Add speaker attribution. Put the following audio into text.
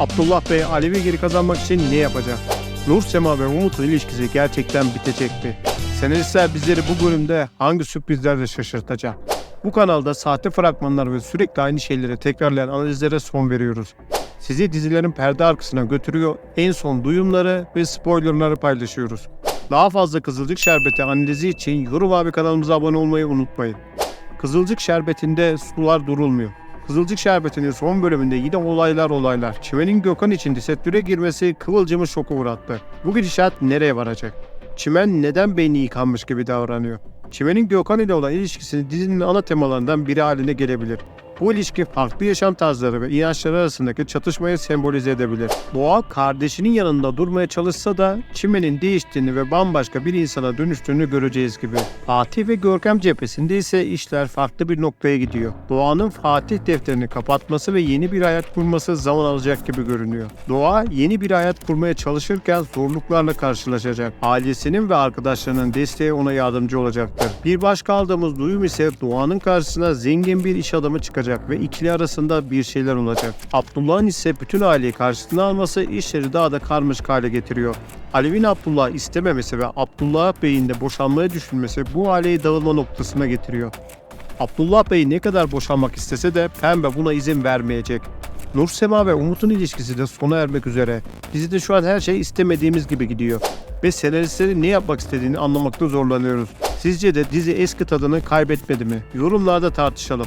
Speaker 1: Abdullah Bey Alevi geri kazanmak için ne yapacak? Nur Sema ve Umut'un ilişkisi gerçekten bitecek mi? Senaristler bizleri bu bölümde hangi sürprizlerle şaşırtacak? Bu kanalda sahte fragmanlar ve sürekli aynı şeyleri tekrarlayan analizlere son veriyoruz. Sizi dizilerin perde arkasına götürüyor, en son duyumları ve spoilerları paylaşıyoruz. Daha fazla Kızılcık Şerbeti analizi için Yorum abi kanalımıza abone olmayı unutmayın. Kızılcık Şerbeti'nde sular durulmuyor. Kızılcık Şerbeti'nin son bölümünde yine olaylar olaylar. Çimen'in Gökhan için disettüre girmesi Kıvılcım'ı şoka uğrattı. Bu gidişat nereye varacak? Çimen neden beyni yıkanmış gibi davranıyor? Çimen'in Gökhan ile olan ilişkisi dizinin ana temalarından biri haline gelebilir. Bu ilişki farklı yaşam tarzları ve inançları arasındaki çatışmayı sembolize edebilir. Doğa kardeşinin yanında durmaya çalışsa da Çimen'in değiştiğini ve bambaşka bir insana dönüştüğünü göreceğiz gibi. Fatih ve Görkem cephesinde ise işler farklı bir noktaya gidiyor. Doğanın Fatih defterini kapatması ve yeni bir hayat kurması zaman alacak gibi görünüyor. Doğa yeni bir hayat kurmaya çalışırken zorluklarla karşılaşacak. Ailesinin ve arkadaşlarının desteği ona yardımcı olacaktır. Bir başka aldığımız duyum ise Doğan'ın karşısına zengin bir iş adamı çıkacak ve ikili arasında bir şeyler olacak. Abdullah'ın ise bütün aileyi karşısına alması işleri daha da karmaşık hale getiriyor. Alev'in Abdullah istememesi ve Abdullah Bey'in de boşanmaya düşünmesi bu aileyi dağılma noktasına getiriyor. Abdullah Bey ne kadar boşanmak istese de Pembe buna izin vermeyecek. Nur Sema ve Umut'un ilişkisi de sona ermek üzere. Dizide şu an her şey istemediğimiz gibi gidiyor. Ve senaristlerin ne yapmak istediğini anlamakta zorlanıyoruz. Sizce de dizi eski tadını kaybetmedi mi? Yorumlarda tartışalım.